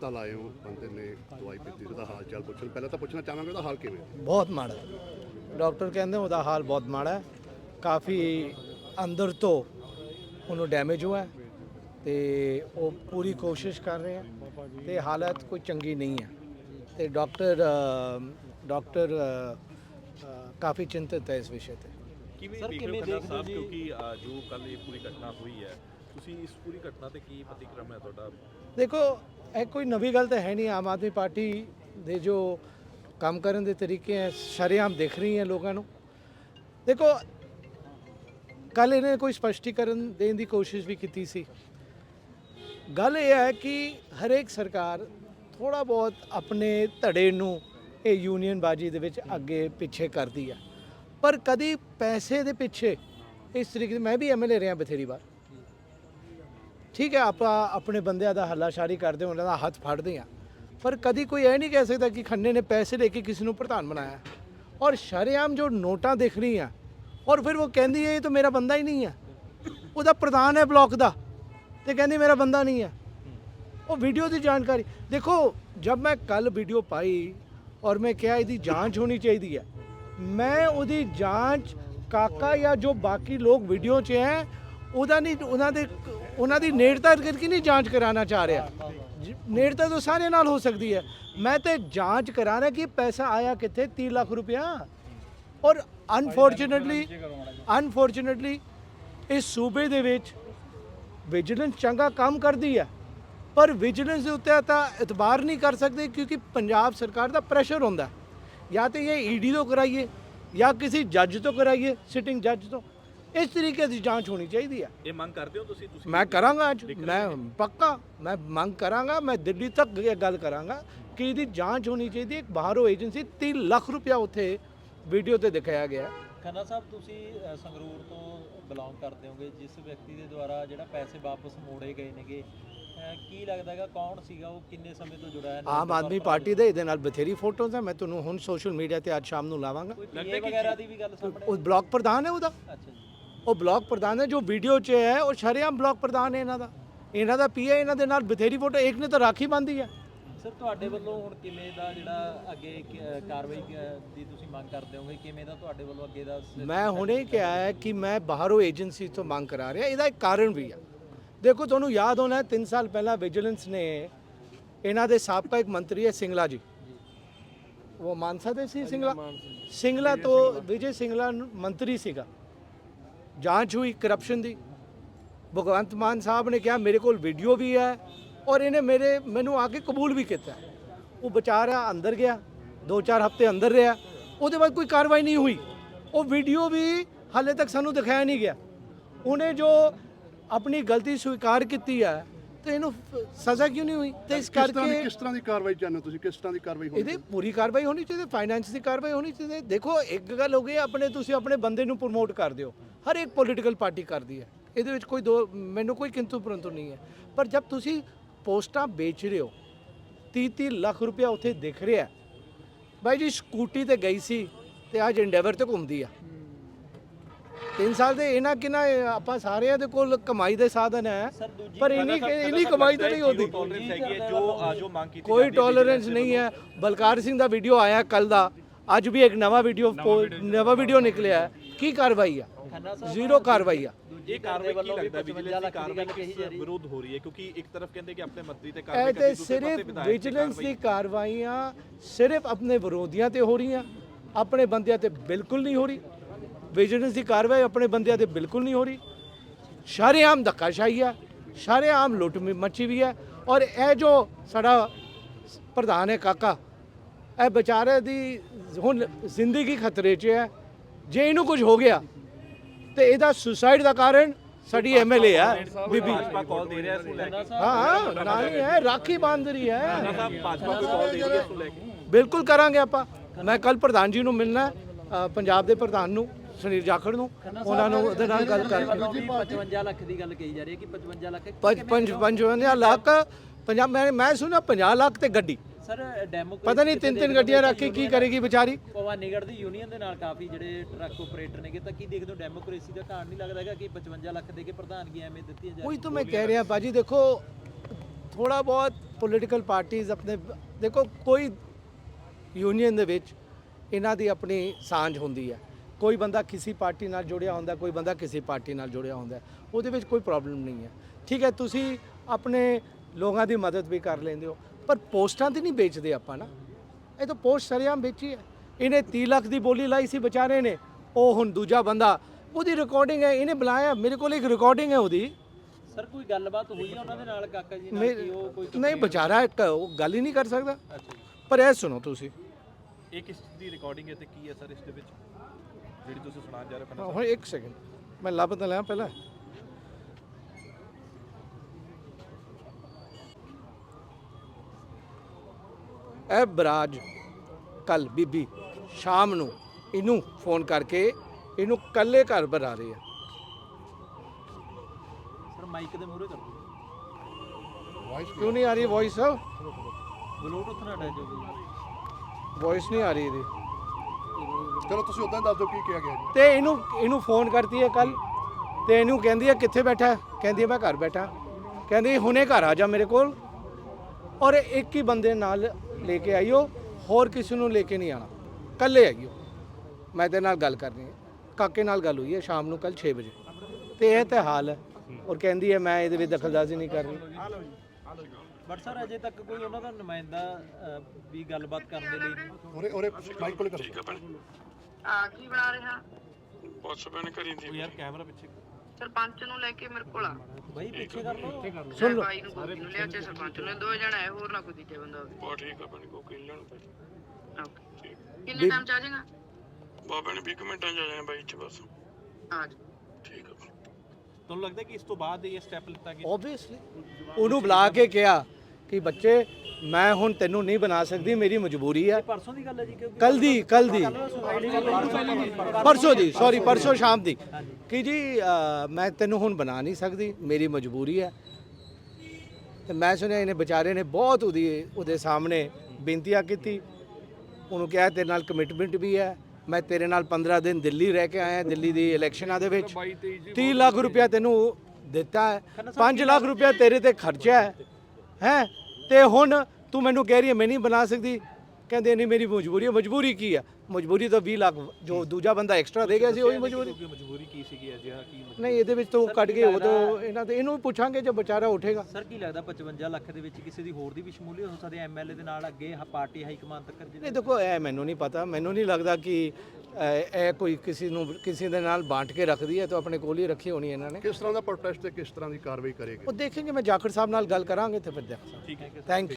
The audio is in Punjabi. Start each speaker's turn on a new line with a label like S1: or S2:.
S1: ਤਾਂ ਹੋ ਬੰਦੇ ਨੇ ਦਵਾਈ ਪੀਤੀ ਉਹਦਾ ਹਾਲ ਚਾਲ ਪੁੱਛਣ ਪਹਿਲਾਂ ਤਾਂ ਪੁੱਛਣਾ ਚਾਹਾਂਗਾ ਉਹਦਾ ਹਾਲ ਕਿਵੇਂ? ਹੈ?
S2: ਬਹੁਤ ਮਾੜਾ। ਡਾਕਟਰ ਕਹਿੰਦੇ ਉਹਦਾ ਹਾਲ ਬਹੁਤ ਮਾੜਾ ਹੈ। ਕਾਫੀ ਅੰਦਰ ਤੋਂ ਉਹਨੂੰ ਡੈਮੇਜ ਹੋਇਆ ਹੈ ਤੇ ਉਹ ਪੂਰੀ ਕੋਸ਼ਿਸ਼ ਕਰ ਰਹੇ ਹੈ ਤੇ ਹਾਲਤ ਕੋਈ ਚੰਗੀ ਨਹੀਂ ਹੈ। ਤੇ ਡਾਕਟਰ ਅ, ਡਾਕਟਰ ਅ, ਅ, ਕਾਫੀ ਚਿੰਤਤ ਹੈ ਇਸ ਵਿਸ਼ੇ ਤੇ।
S3: ਕਿਵੇਂ
S4: ਸਰ,
S3: ਦੇਖ ਰਹੇ ਹੋ ਖੰਨਾ ਸਾਹਿਬ? ਕਿਉਂਕਿ ਅ, ਜੋ ਕੱਲ ਇਹ ਪੂਰੀ ਘਟਨਾ ਹੋਈ ਹੈ ਤੁਸੀਂ ਇਸ ਪੂਰੀ ਘਟਨਾ ਤੇ ਕੀ ਪ੍ਰਤੀਕਰਮ ਹੈ ਤੁਹਾਡਾ?
S2: ਦੇਖੋ, ਇਹ ਕੋਈ ਨਵੀਂ ਗੱਲ ਤਾਂ ਹੈ ਨਹੀਂ। ਆਮ ਆਦਮੀ ਪਾਰਟੀ ਦੇ ਜੋ ਕੰਮ ਕਰਨ ਦੇ ਤਰੀਕੇ ਹੈ, ਸ਼ਰੇਆਮ ਦੇਖ ਰਹੀ ਹੈ ਲੋਕਾਂ ਨੂੰ। ਦੇਖੋ ਕੱਲ ਇਹਨੇ ਕੋਈ ਸਪਸ਼ਟੀਕਰਨ ਦੇਣ ਦੀ ਕੋਸ਼ਿਸ਼ ਵੀ ਕੀਤੀ ਸੀ। ਗੱਲ ਇਹ ਹੈ ਕਿ ਹਰੇਕ ਸਰਕਾਰ ਥੋੜਾ ਬਹੁਤ ਆਪਣੇ ਧੜੇ ਨੂੰ ਇਹ ਯੂਨੀਅਨ ਬਾਜੀ ਦੇ ਵਿੱਚ ਅੱਗੇ ਪਿੱਛੇ ਕਰਦੀ ਹੈ। ਪਰ ਕਦੀ ਪੈਸੇ ਦੇ ਪਿੱਛੇ ਇਸ ਤਰੀਕੇ ਮੈਂ ਵੀ ਐਮਐਲਏ ਰਿਹਾ ਬਥੇਰੀ ਵਾਰ। ਠੀਕ ਹੈ ਆਪਾਂ ਆਪਣੇ ਬੰਦਿਆਂ ਦਾ ਹੱਲਾਸ਼ਾਰੀ ਕਰਦੇ ਹਾਂ, ਉਹਨਾਂ ਦਾ ਹੱਥ ਫੜਦੇ ਆ ਪਰ ਕਦੀ ਕੋਈ ਇਹ ਨਹੀਂ ਕਹਿ ਸਕਦਾ ਕਿ ਖੰਨੇ ਨੇ ਪੈਸੇ ਲੈ ਕੇ ਕਿਸੇ ਨੂੰ ਪ੍ਰਧਾਨ ਬਣਾਇਆ। ਔਰ ਸ਼ਰੇਆਮ ਜੋ ਨੋਟਾਂ ਦਿਖ ਰਹੀਆਂ ਔਰ ਫਿਰ ਉਹ ਕਹਿੰਦੀ ਹੈ ਇਹ ਤਾਂ ਮੇਰਾ ਬੰਦਾ ਹੀ ਨਹੀਂ ਹੈ। ਉਹਦਾ ਪ੍ਰਧਾਨ ਹੈ ਬਲਾਕ ਦਾ ਤੇ ਕਹਿੰਦੀ ਮੇਰਾ ਬੰਦਾ ਨਹੀਂ ਹੈ। ਉਹ ਵੀਡੀਓ ਦੀ ਜਾਣਕਾਰੀ ਦੇਖੋ ਜਦ ਮੈਂ ਕੱਲ ਵੀਡੀਓ ਪਾਈ ਔਰ ਮੈਂ ਕਿਹਾ ਇਹਦੀ ਜਾਂਚ ਹੋਣੀ ਚਾਹੀਦੀ ਹੈ ਮੈਂ ਉਹਦੀ ਜਾਂਚ ਕਾਕਾ ਜਾਂ ਜੋ ਬਾਕੀ ਲੋਕ ਵੀਡੀਓ 'ਚ ਹੈ ਉਹਦਾ ਨਹੀਂ ਉਹਨਾਂ ਦੇ ਉਹਨਾਂ ਦੀ ਨੇੜਤਾ ਕਰਕੇ ਨਹੀਂ ਜਾਂਚ ਕਰਾਉਣਾ ਚਾਹ ਰਿਹਾ? ਨੇੜਤਾ ਤਾਂ ਸਾਰੇ ਨਾਲ ਹੋ ਸਕਦੀ ਹੈ। ਮੈਂ ਤੇ ਜਾਂਚ ਕਰਾ ਰਿਹਾ ਕਿ ਪੈਸਾ ਆਇਆ ਕਿੱਥੇ? 30 ਲੱਖ ਰੁਪਇਆ। ਔਰ ਅਨਫੋਰਚੂਨੇਟਲੀ ਅਨਫੋਰਚੂਨੇਟਲੀ ਇਸ ਸੂਬੇ ਦੇ ਵਿੱਚ ਵਿਜੀਲੈਂਸ ਚੰਗਾ ਕੰਮ ਕਰਦੀ ਹੈ। ਪਰ ਵਿਜੀਲੈਂਸ ਦੇ ਉੱਤੇ ਤਾਂ ਇਤਬਾਰ ਨਹੀਂ ਕਰ ਸਕਦੇ ਕਿਉਂਕਿ ਪੰਜਾਬ ਸਰਕਾਰ ਦਾ ਪ੍ਰੈਸ਼ਰ ਹੁੰਦਾ। ਜਾਂ ਤੇ ਇਹ ਈਡੀ ਤੋਂ ਕਰਾਈਏ, ਜਾਂ ਕਿਸੇ ਜੱਜ ਤੋਂ ਕਰਾਈਏ ਸਿਟਿੰਗ ਜੱਜ ਤੋਂ। ਇਸ ਤਰੀਕੇ ਦੀ ਜਾਂਚ ਹੋਣੀ ਚਾਹੀਦੀ ਹੈ।
S3: ਇਹ ਮੰਗ ਕਰਦੇ ਹੋ ਤੁਸੀਂ? ਤੁਸੀਂ
S2: ਮੈਂ ਕਰਾਂਗਾ ਅੱਜ। ਮੈਂ ਪੱਕਾ ਮੈਂ ਮੰਗ ਕਰਾਂਗਾ ਮੈਂ ਦਿੱਲੀ ਤੱਕ ਇਹ ਗੱਲ ਕਰਾਂਗਾ ਕਿ ਇਹਦੀ ਜਾਂਚ ਹੋਣੀ ਚਾਹੀਦੀ ਹੈ। ਇੱਕ ਬਾਹਰੋਂ ਏਜੰਸੀ 30 ਲੱਖ ਰੁਪਇਆ ਉੱਥੇ ਵੀਡੀਓ ਤੇ ਦਿਖਾਇਆ ਗਿਆ ਹੈ।
S4: ਖੰਨਾ ਸਾਹਿਬ ਤੁਸੀਂ ਸੰਗਰੂਰ ਤੋਂ ਬਿਲੋਂਗ ਕਰਦੇ ਹੋਗੇ। ਜਿਸ ਵਿਅਕਤੀ ਦੇ ਦੁਆਰਾ ਜਿਹੜਾ ਪੈਸੇ ਵਾਪਸ ਮੋੜੇ ਗਏ ਨੇਗੇ ਕੀ ਲੱਗਦਾ ਹੈਗਾ ਕੌਣ ਸੀਗਾ? ਉਹ ਕਿੰਨੇ ਸਮੇਂ ਤੋਂ ਜੁੜਾ ਹੈ?
S2: ਆਮ ਆਦਮੀ ਪਾਰਟੀ ਦੇ ਇਹਦੇ ਨਾਲ ਬਥੇਰੀ ਫੋਟੋਜ਼ ਹੈ। ਮੈਂ ਤੁਹਾਨੂੰ ਹੁਣ ਸੋਸ਼ਲ ਮੀਡੀਆ ਤੇ ਅੱਜ ਸ਼ਾਮ ਨੂੰ ਲਾਵਾਂਗਾ।
S4: ਕੋਈ ਪੀਏ ਵਗੈਰਾ ਦੀ ਵੀ ਗੱਲ ਸਾਹਮਣੇ
S2: ਉਹ ਬਲਾਕ ਪ੍ਰਧਾਨ ਹੈ ਉਹਦਾ।
S4: ਅੱਛਾ
S2: ਉਹ ਬਲਾਕ ਪ੍ਰਧਾਨ ਹੈ ਜੋ ਵੀਡੀਓ 'ਚ ਹੈ ਉਹ ਸ਼ਰੇਆਮ ਬਲਾਕ ਪ੍ਰਧਾਨ ਹੈ ਇਹਨਾਂ ਦਾ। ਇਹਨਾਂ ਦਾ ਪੀਏ ਇਹਨਾਂ ਦੇ ਨਾਲ ਬਥੇਰੀ ਫੋਟੋ ਇੱਕ ਨੇ ਤਾਂ ਰਾਖੀ ਬੰਦੀ ਹੈ
S4: ਸਰ ਤੁਹਾਡੇ ਵੱਲੋਂ ਹੁਣ ਕਿਵੇਂ ਦਾ ਜਿਹੜਾ ਅੱਗੇ ਕਾਰਵਾਈ ਦੀ ਤੁਸੀਂ ਮੰਗ ਕਰਦੇ ਹੋਗੇ ਕਿਵੇਂ ਦਾ ਤੁਹਾਡੇ ਵੱਲੋਂ ਅੱਗੇ ਦਾ
S2: ਮੈਂ ਹੁਣੇ ਕਿਹਾ ਹੈ ਕਿ ਮੈਂ ਬਾਹਰੋਂ ਏਜੰਸੀ ਤੋਂ ਮੰਗ ਕਰਾ ਰਿਹਾ। ਇਹਦਾ ਇੱਕ ਕਾਰਨ ਵੀ ਹੈ ਦੇਖੋ ਤੁਹਾਨੂੰ ਯਾਦ ਹੋਣਾ 3 ਸਾਲ ਪਹਿਲਾਂ ਵਿਜੀਲੈਂਸ ਨੇ ਇਹਨਾਂ ਦੇ ਸਾਬਕਾ ਇੱਕ ਮੰਤਰੀ ਹੈ ਸਿੰਗਲਾ ਜੀ। ਉਹ ਮਾਨਸਾ ਦੇ ਸੀ ਸਿੰਗਲਾ? ਸਿੰਗਲਾ ਤੋਂ ਵਿਜੇ ਸਿੰਗਲਾ ਮੰਤਰੀ ਸੀਗਾ। ਜਾਂਚ ਹੋਈ ਕਰਪਸ਼ਨ ਦੀ। ਭਗਵੰਤ ਮਾਨ ਸਾਹਿਬ ਨੇ ਕਿਹਾ, ਮੇਰੇ ਕੋਲ ਵੀਡੀਓ ਵੀ ਹੈ ਔਰ ਇਹਨੇ ਮੇਰੇ, ਮੈਨੂੰ ਆ ਕੇ ਕਬੂਲ ਵੀ ਕੀਤਾ ਉਹ ਵਿਚਾਰਾ ਅੰਦਰ ਗਿਆ ਦੋ ਚਾਰ ਹਫ਼ਤੇ ਅੰਦਰ ਰਿਹਾ, ਉਹਦੇ ਬਾਅਦ ਕੋਈ ਕਾਰਵਾਈ ਨਹੀਂ ਹੋਈ। ਉਹ ਵੀਡੀਓ ਵੀ ਹਾਲੇ ਤੱਕ ਸਾਨੂੰ ਦਿਖਾਇਆ ਨਹੀਂ ਗਿਆ। ਉਹਨੇ ਜੋ ਆਪਣੀ ਗਲਤੀ ਸਵੀਕਾਰ ਕੀਤੀ ਹੈ ਤੇ ਇਹਨੂੰ ਸਜ਼ਾ ਕਿਉਂ ਨਹੀਂ ਹੋਈ? ਤੇ ਇਸ ਕਰਕੇ
S1: ਕਿਸ ਤਰ੍ਹਾਂ ਦੀ ਕਾਰਵਾਈ ਚਾਹੁੰਦੇ ਤੁਸੀਂ? ਕਿਸ ਤਰ੍ਹਾਂ ਦੀ ਕਾਰਵਾਈ ਹੋਣੀ
S2: ਇਹਦੇ ਪੂਰੀ ਕਾਰਵਾਈ ਹੋਣੀ ਚਾਹੀਦੀ ਫਾਈਨੈਂਸ ਦੀ ਕਾਰਵਾਈ ਹੋਣੀ ਚਾਹੀਦੀ। ਦੇਖੋ ਇੱਕ ਗੱਲ ਹੋ ਗਈ ਆਪਣੇ ਤੁਸੀਂ ਆਪਣੇ ਬੰਦੇ ਨੂੰ ਪ੍ਰਮੋਟ ਕਰਦੇ ਹੋ ਹਰ ਇੱਕ ਪੋਲੀਟੀਕਲ ਪਾਰਟੀ ਕਰਦੀ ਹੈ। ਇਹਦੇ ਵਿੱਚ ਕੋਈ ਦੋ ਮੈਨੂੰ ਕੋਈ ਕਿੰਤੂ ਪਰੰਤੂ ਨਹੀਂ ਹੈ। ਪਰ ਜਦ ਤੁਸੀਂ ਪੋਸਟਾਂ ਵੇਚ ਰਹੇ ਹੋ 30 30 ਲੱਖ ਰੁਪਇਆ ਉੱਥੇ ਦਿਖ ਰਿਹਾ। ਬਾਈ ਜੀ ਸਕੂਟੀ ਤੇ ਗਈ ਸੀ ਤੇ ਅੱਜ ਇੰਡੈਵਰ ਤੇ ਘੁੰਮਦੀ ਆ। ਤਿੰਨ ਸਾਲ ਦੇ ਇਹਨਾਂ ਕਿੰਨਾ ਆਪਾਂ ਸਾਰਿਆਂ ਦੇ ਕੋਲ ਕਮਾਈ ਦੇ ਸਾਧਨ ਹੈ। ਪਰ ਇਨੀ ਇਨੀ ਕਮਾਈ ਤਾਂ ਨਹੀਂ ਹੁੰਦੀ।
S3: ਟੋਲਰੈਂਸ ਹੈਗੀ ਹੈ ਜੋ ਅ, ਜੋ ਮੰਗ ਕੀਤੀ
S2: ਕੋਈ ਟੋਲਰੈਂਸ ਨਹੀਂ ਹੈ। ਬਲਕਾਰ ਸਿੰਘ ਦਾ ਵੀਡੀਓ ਆਇਆ ਕੱਲ ਦਾ। ਅੱਜ ਵੀ ਇੱਕ ਨਵਾਂ ਵੀਡੀਓ ਨਵਾਂ ਵੀਡੀਓ ਨਿਕਲਿਆ ਹੈ। ਕੀ ਕਾਰਵਾਈ ਆ? ਜ਼ੀਰੋ ਕਾਰਵਾਈ ਆ।
S4: ਦੂਜੀ
S3: ਇਹ ਕਾਰਵਾਈ ਕੀ ਲੱਗਦਾ
S4: 55
S3: ਵਿਜੀਲੈਂਸ ਦੀ ਕਾਰਵਾਈ ਕਿਸ
S4: ਜਾ ਰਹੀ। ਹੈ
S3: ਵਿਰੋਧ ਹੋ ਰਹੀ ਹੈ? ਕਿਉਂਕਿ ਇੱਕ ਤਰਫ ਕਹਿੰਦੇ ਕਿ ਆਪਣੇ ਮੰਤਰੀ ਤੇ ਕਾਰਵਾਈ ਕਰਦੀ ਦੂਸਰੇ ਪਾਸੇ
S2: ਸਿਰਫ
S3: ਵਿਧਾਇਕ ਤੇ
S2: ਵਿਜੀਲੈਂਸ ਦੀ
S3: ਕਾਰਵਾਈ।
S2: ਕਾਰਵਾਈਆਂ ਸਿਰਫ ਆਪਣੇ ਵਿਰੋਧੀਆਂ ਤੇ ਹੋ ਰਹੀਆਂ। ਆਪਣੇ ਬੰਦਿਆਂ ਤੇ ਬਿਲਕੁਲ ਨਹੀਂ ਹੋ ਰਹੀ। ਵਿਜੀਲੈਂਸ ਦੀ ਕਾਰਵਾਈ ਆਪਣੇ ਬੰਦਿਆਂ ਤੇ ਬਿਲਕੁਲ ਨਹੀਂ ਹੋ ਰਹੀ। ਸ਼ਰੇਆਮ ਧੱਕਾਸ਼ਾਹੀ ਹੈ, ਸ਼ਰੇਆਮ ਲੁੱਟ ਮੱਚੀ ਵੀ ਹੈ ਔਰ ਇਹ ਜੋ ਸਾਡਾ ਪ੍ਰਧਾਨ ਹੈ ਕਾਕਾ, ਇਹ ਵਿਚਾਰੇ ਦੀ ਹੁਣ ਜ਼ਿੰਦਗੀ ਖਤਰੇ 'ਚ ਹੈ। ਜੇ ਇਹਨੂੰ ਕੁਝ ਹੋ ਗਿਆ ਤੇ ਇਹਦਾ ਸੁਸਾਈਡ ਦਾ ਕਾਰਨ ਸਾਡੀ ਐਮਐਲਏ ਹੈ, ਬੀਬੀ।
S3: ਭਾਜਪਾ ਕਾਲ ਦੇ ਰਿਹਾ ਇਸ ਨੂੰ ਲੈ ਕੇ
S2: ਹਾਂ ਹਾਂ ਹੈ, ਰਾਖੀ ਬੰਦ ਰਹੀ ਹੈ।
S3: ਭਾਜਪਾ ਕੋਈ ਕਾਲ ਦੇ ਰਹੀ ਹੈ ਇਸ ਨੂੰ ਲੈ ਕੇ
S2: ਬਿਲਕੁਲ ਕਰਾਂਗੇ ਆਪਾਂ। ਮੈਂ ਕੱਲ ਪ੍ਰਧਾਨ ਜੀ ਨੂੰ ਮਿਲਣਾ ਪੰਜਾਬ ਦੇ ਪ੍ਰਧਾਨ ਨੂੰ। ਸੁਨੀਲ ਜਾਖੜ ਨੂੰ ਉਹਨਾਂ ਨੂੰ ਉਹਦੇ ਨਾਲ ਗੱਲ ਕਰਕੇ।
S4: ਵੱਲੋਂ ਵੀ 55 ਲੱਖ ਦੀ ਗੱਲ ਕਹੀ ਜਾ ਰਹੀ ਹੈ ਕਿ 55 ਲੱਖ
S2: ਪੰਜ ਪੰਜ ਪੰਜਵੰਜਾ ਲੱਖ ਪੰਜਾਬ ਮੈਂ ਮੈਂ ਸੁਣਿਆ 50 ਲੱਖ ਤੇ ਗੱਡੀ।
S4: ਸਰ ਡੈਮੋਕ੍ਰੇਸੀ
S2: ਪਤਾ ਨਹੀਂ ਤਿੰਨ ਤਿੰਨ ਗੱਡੀਆਂ ਰੱਖ ਕੇ ਕੀ ਕਰੇਗੀ ਵਿਚਾਰੀ?
S4: ਭਵਾਨੀਗੜ੍ਹ ਦੀ ਯੂਨੀਅਨ ਦੇ ਨਾਲ ਕਾਫੀ ਜਿਹੜੇ ਟਰੱਕ ਆਪਰੇਟਰ ਨੇਗੇ ਤਾਂ ਕੀ ਦੇਖਦੇ ਹੋ? ਡੈਮੋਕ੍ਰੇਸੀ ਦਾ ਘਾਣ ਨਹੀਂ ਲੱਗਦਾ ਹੈਗਾ ਕਿ 55 ਲੱਖ ਦੇ ਕੇ ਪ੍ਰਧਾਨਗੀ ਐਵੇਂ ਦਿੱਤੀ ਜਾ
S2: ਉਹੀ ਤਾਂ ਮੈਂ ਕਹਿ ਰਿਹਾ ਬਾਜੀ ਦੇਖੋ ਥੋੜਾ ਬਹੁਤ ਪੋਲੀਟੀਕਲ ਪਾਰਟੀਆਂ ਆਪਣੇ ਦੇਖੋ ਕੋਈ ਯੂਨੀਅਨ ਦੇ ਵਿੱਚ ਇਹਨਾਂ ਦੀ ਆਪਣੀ ਸਾਂਝ ਹੁੰਦੀ ਹੈ। ਕੋਈ ਬੰਦਾ ਕਿਸੇ ਪਾਰਟੀ ਨਾਲ ਜੁੜਿਆ ਹੁੰਦਾ ਕੋਈ ਬੰਦਾ ਕਿਸੇ ਪਾਰਟੀ ਨਾਲ ਜੁੜਿਆ ਹੁੰਦਾ ਉਹਦੇ ਵਿੱਚ ਕੋਈ ਪ੍ਰੋਬਲਮ ਨਹੀਂ ਹੈ। ਠੀਕ ਹੈ ਤੁਸੀਂ ਆਪਣੇ ਲੋਕਾਂ ਦੀ ਮਦਦ ਵੀ ਕਰ ਲੈਂਦੇ ਹੋ ਪਰ ਪੋਸਟਾਂ ਤੇ ਨਹੀਂ ਵੇਚਦੇ ਆਪਾਂ ਨਾ। ਇਹ ਤਾਂ ਪੋਸਟ ਸਰੇਆਮ ਵੇਚੀ ਹੈ। ਇਹਨੇ 30 ਲੱਖ ਦੀ ਬੋਲੀ ਲਾਈ ਸੀ ਵਿਚਾਰੇ ਨੇ ਉਹ ਹੁਣ ਦੂਜਾ ਬੰਦਾ ਉਹਦੀ ਰਿਕਾਰਡਿੰਗ ਹੈ ਇਹਨੇ ਬੁਲਾਇਆ ਮੇਰੇ ਕੋਲ ਇੱਕ ਰਿਕਾਰਡਿੰਗ ਹੈ ਉਹਦੀ।
S4: ਸਰ ਕੋਈ ਗੱਲਬਾਤ ਹੋਈ ਹੈ ਉਹਨਾਂ ਦੇ ਨਾਲ ਕਾਕਾ ਜੀ ਨਾਲ ਕਿ ਉਹ ਕੋਈ
S2: ਨਹੀਂ ਵਿਚਾਰਾ ਇੱਕ ਉਹ ਗੱਲ ਹੀ ਨਹੀਂ ਕਰ ਸਕਦਾ। ਪਰ ਇਹ ਸੁਣੋ ਤੁਸੀਂ।
S3: ਇਹ ਕਿਸ ਦੀ ਰਿਕਾਰਡਿੰਗ ਹੈ ਤੇ ਕੀ ਹੈ ਸਰ ਇਸ ਦੇ ਵਿੱਚ? ਜਿਹੜੀ ਤੁਸੀਂ ਸੁਣਾਉਣ ਜਾ ਰਹੇ ਹੋ
S2: ਹੁਣ ਇੱਕ ਸੈਕਿੰਡ ਮੈਂ ਲੱਭ ਤਾਂ ਲਿਆ ਪਹਿਲਾਂ। ਇਹ ਬਰਾਜ ਕੱਲ ਬੀਬੀ ਸ਼ਾਮ ਨੂੰ ਇਹਨੂੰ ਫੋਨ ਕਰਕੇ ਇਹਨੂੰ ਕੱਲੇ ਘਰ ਬਣਾ ਰਹੇ ਆ।
S4: ਸਰ ਮਾਈਕ ਦੇ ਮੂਹਰੇ ਕਰ ਦਿਓ।
S1: ਵਾਇਸ
S2: ਕਿਉਂ ਨਹੀਂ ਆ ਰਹੀ ਵੌਇਸ
S4: ਬਲੂਟੁੱਥ ਨਾਲ ਅਟੈਚ ਹੋ ਗਈ
S2: ਵੌਇਸ ਨਹੀਂ ਆ ਰਹੀ ਇਹਦੀ।
S1: ਚਲੋ ਤੁਸੀਂ ਉਦਾਂ ਦੱਸ ਦਿਓ ਕੀ ਕਿਹਾ ਗਿਆ ਜੀ।
S2: ਤੇ ਇਹਨੂੰ ਇਹਨੂੰ ਫੋਨ ਕਰਤੀ ਹੈ ਕੱਲ ਤੇ ਇਹਨੂੰ ਕਹਿੰਦੀ ਹੈ ਕਿੱਥੇ ਬੈਠਾ ਹੈ? ਕਹਿੰਦੀ ਹੈ ਮੈਂ ਘਰ ਬੈਠਾ। ਕਹਿੰਦੀ ਹੁਣੇ ਘਰ ਆ ਜਾ ਮੇਰੇ ਕੋਲ ਔਰ ਇੱਕ ਹੀ ਬੰਦੇ ਨਾਲ ਲੈ ਕੇ ਆਈਓ, ਹੋਰ ਕਿਸੇ ਨੂੰ ਲੈ ਕੇ ਨਹੀਂ ਆਣਾ ਕੱਲੇ ਆਈਓ ਮੈਂ ਤੇ ਨਾਲ ਗੱਲ ਕਰਨੀ ਹੈ। ਕਾਕੇ ਨਾਲ ਗੱਲ ਹੋਈ ਹੈ ਸ਼ਾਮ ਨੂੰ ਕੱਲ 6 ਵਜੇ। ਤੇ ਇਹ ਤੇ ਹਾਲ ਹੈ। ਔਰ ਕਹਿੰਦੀ ਹੈ ਮੈਂ ਇਹਦੇ ਵਿੱਚ ਦਖਲਅੰਦਾਜ਼ੀ ਨਹੀਂ ਕਰ ਰਹੀ।
S4: ਬਟ ਸਰ ਅਜੇ ਤੱਕ ਕੋਈ ਉਹਨਾਂ ਦਾ ਨੁਮਾਇੰਦਾ ਅ, ਵੀ ਗੱਲਬਾਤ ਕਰਨ ਦੇ ਲਈ
S1: ਉਰੇ ਉਰੇ ਮਾਈਕ ਕੋਲ ਕਰੋ।
S5: ਆ ਕੀ ਬਣਾ ਰਿਹਾ?
S6: ਪੁੱਛ ਬਣ ਕਰੀ ਦੀ
S3: ਯਾਰ ਕੈਮਰਾ ਪਿੱਛੇ
S5: ਸਰਪੰਚ ਨੂੰ ਲੈ ਕੇ ਮੇਰੇ ਕੋਲ ਆ।
S4: ਬਾਈ ਪਿੱਛੇ ਕਰ ਲਓ।
S2: ਸੁਣ ਲਓ।
S5: ਬਾਈ ਨੂੰ ਨੂੰ ਲਿਆ ਚੇ ਸਰਪੰਚ ਨੂੰ ਦੋ ਜਣਾ ਹੈ ਹੋਰ ਨਾ ਕੋਈ ਤੀਜੇ ਬੰਦਾ ਹੋਵੇ
S6: ਬਹੁਤ ਠੀਕ ਆ ਬਣ ਕੋ ਕਿੰਨ ਲੈਣ
S5: ਓਕੇ। ਕਿੰਨੇ ਟਾਈਮ ਚ ਆ? ਜਾਏਗਾ
S6: ਬਾਬਾ ਨੇ 20 ਮਿੰਟਾਂ ਚ ਆ ਜਾਣਾ ਬਾਈ ਚ ਬਸ।
S5: ਆ ਜਾ।
S6: ਠੀਕ ਆ।
S3: ਤੁਹਾਨੂੰ ਲੱਗਦਾ ਕਿ ਇਸ ਤੋਂ ਬਾਅਦ ਇਹ ਸਟੈਪ ਲਿੱਤਾ ਗਿਆ?
S2: ਆਬਵੀਅਸਲੀ ਉਹਨੂੰ ਬੁਲਾ ਕੇ ਕਿਹਾ। ਕਿ ਬੱਚੇ ਮੈਂ ਹੁਣ ਤੈਨੂੰ ਨਹੀਂ ਬਣਾ ਸਕਦੀ ਮੇਰੀ ਮਜਬੂਰੀ ਹੈ
S4: ਪਰਸੋਂ ਦੀ ਗੱਲ ਹੈ ਜੀ ਕਿਉਂਕਿ
S2: ਕੱਲ ਦੀ ਕੱਲ ਦੀ। ਪਰਸੋਂ ਦੀ। ਸੌਰੀ ਪਰਸੋਂ ਸ਼ਾਮ ਦੀ। ਕਿ ਜੀ ਮੈਂ ਤੈਨੂੰ ਹੁਣ ਬਣਾ ਨਹੀਂ ਸਕਦੀ ਮੇਰੀ ਮਜਬੂਰੀ ਹੈ ਤੇ ਮੈਂ ਸੁਣਿਆ ਇਹਨੇ ਵਿਚਾਰੇ ਨੇ ਬਹੁਤ ਉਹਦੀ ਉਹਦੇ ਸਾਹਮਣੇ ਬੇਨਤੀਆਂ ਕੀਤੀ। ਉਹਨੂੰ ਕਿਹਾ ਤੇਰੇ ਨਾਲ ਕਮਿਟਮੈਂਟ ਵੀ ਹੈ। ਮੈਂ ਤੇਰੇ ਨਾਲ 15 ਦਿਨ ਦਿੱਲੀ ਰਹਿ ਕੇ ਆਇਆ ਦਿੱਲੀ ਦੀ ਇਲੈਕਸ਼ਨਾਂ ਦੇ ਵਿੱਚ। 30 ਲੱਖ ਰੁਪਇਆ ਤੈਨੂੰ ਦਿੱਤਾ ਹੈ। 5 ਲੱਖ ਰੁਪਇਆ ਤੇਰੇ ਤੇ ਖਰਚਾ ਹੈ। ਹੈ? ਤੇ ਹੁਣ ਤੂੰ ਮੈਨੂੰ ਕਹਿ ਰਹੀ ਹੈ ਮੈਂ ਨਹੀਂ ਬਣਾ ਸਕਦੀ। ਕਹਿੰਦੇ ਨਹੀਂ ਮੇਰੀ ਮਜਬੂਰੀ ਹੈ ਮਜਬੂਰੀ ਕੀ ਹੈ? ਮਜਬੂਰੀ ਤਾਂ 20 ਲੱਖ ਜੋ ਦੂਜਾ ਬੰਦਾ ਐਕਸਟਰਾ ਦੇ ਗਿਆ ਸੀ ਉਹੀ ਮਜਬੂਰੀ।
S3: ਕਿ ਮਜਬੂਰੀ ਕੀ ਸੀਗੀ ਅਜਿਹਾ ਕੀ?
S2: ਨਹੀਂ ਇਹਦੇ ਵਿੱਚ ਤਾਂ ਕੱਢ ਗਏ ਉਦੋਂ ਇਹਨਾਂ ਤੇ ਇਹਨੂੰ ਪੁੱਛਾਂਗੇ ਜੇ ਵਿਚਾਰਾ ਉੱਠੇਗਾ।
S4: ਸਰ ਕੀ ਲੱਗਦਾ 55 ਲੱਖ ਦੇ ਵਿੱਚ ਕਿਸੇ ਦੀ ਹੋਰ ਦੀ ਵੀ ਸ਼ਮੂਲੀਅਤ ਹੋ ਸਕਦੀ ਹੈ? ਐਮਐਲਏ ਦੇ ਨਾਲ ਅੱਗੇ ਪਾਰਟੀ ਹਾਈ ਕਮਾਨ ਤੱਕ
S2: ਨਹੀਂ ਦੇਖੋ ਇਹ ਮੈਨੂੰ ਨਹੀਂ ਪਤਾ। ਮੈਨੂੰ ਨਹੀਂ ਲੱਗਦਾ ਕਿ ਇਹ ਕੋਈ ਕਿਸੇ ਨੂੰ ਕਿਸੇ ਦੇ ਨਾਲ ਬਾਂਟ ਕੇ ਰੱਖਦੀ ਹੈ ਤਾਂ ਆਪਣੇ ਕੋਲ ਹੀ ਰੱਖੀ ਹੋਣੀ ਇਹਨਾਂ ਨੇ।
S1: ਕਿਸ ਤਰ੍ਹਾਂ ਦਾ ਪ੍ਰੋਟੈਸਟ ਤੇ ਕਿਸ ਤਰ੍ਹਾਂ ਦੀ ਕਾਰਵਾਈ ਕਰੇਗੀ?
S2: ਉਹ ਦੇਖेंगे ਮੈਂ ਜਾਖੜ ਸਾਹਿਬ ਨਾਲ ਗੱਲ ਕਰਾਂਗੇ ਤੇ ਫਿਰ ਦੇਖ
S3: ਠੀਕ ਹੈ
S2: ਥੈਂਕ